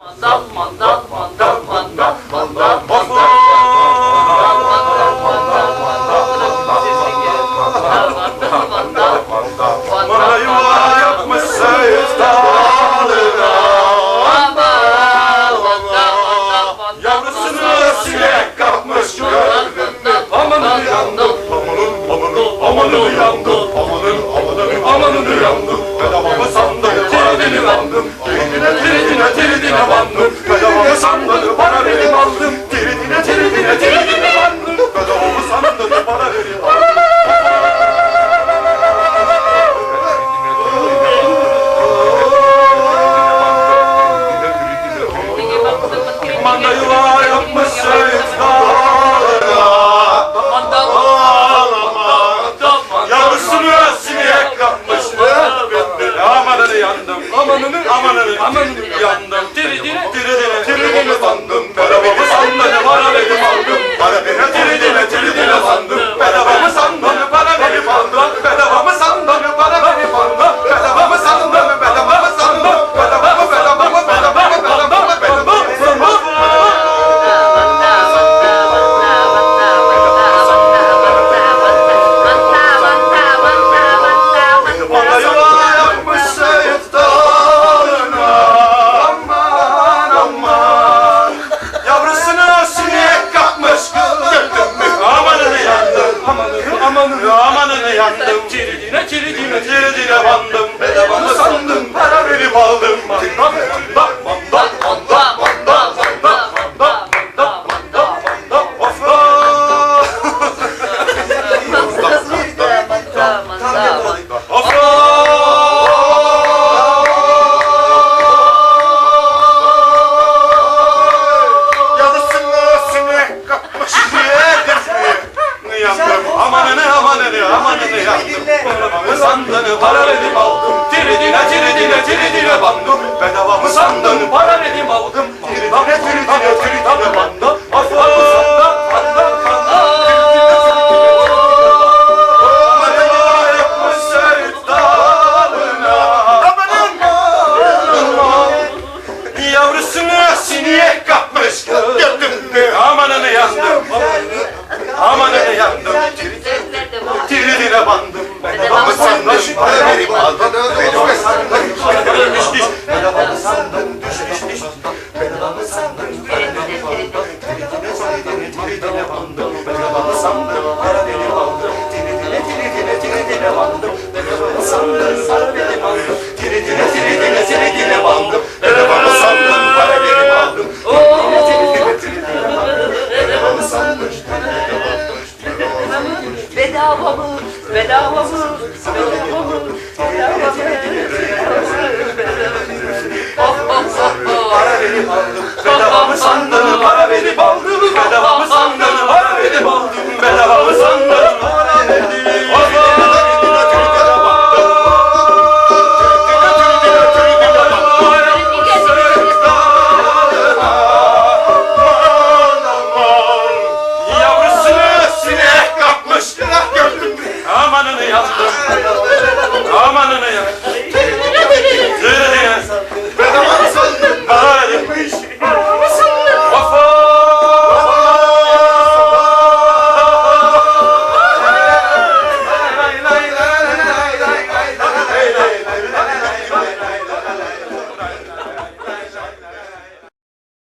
Mandal, mandal, mandal, mandal, mandal, mandal. bana bandım Kadavamı sandın bana benim aldım. Tiridine tiridine tiridine bandım. Kadavamı sandın bana benim aldım. Mandayı amanını yandım Çiridine çiridine çiridine bandım. Bedavana sandım. para verip aldım. Bakma bakma dinle. Mı sandın para verdim aldım. Tiridine tiridine tiridine bandım. Bedava mı sandın para verdim aldım. Tiridine tiridine tiridine bandım. Asla mı sandın? Amanını yandım. Amanını yandım. Tiri tire bandım. dile bandım Sandım para benim aldım Dile dile dile dile dile dile bandım Dile bana sandım para benim aldım Dile dile dile dile dile bandım Dile bana sandım para benim aldım Bedava mı? Bedava mı? Bedava mı? Bedava mı? Bedava mı? Bedava mı? Para benim aldım yandım. Amanını ya.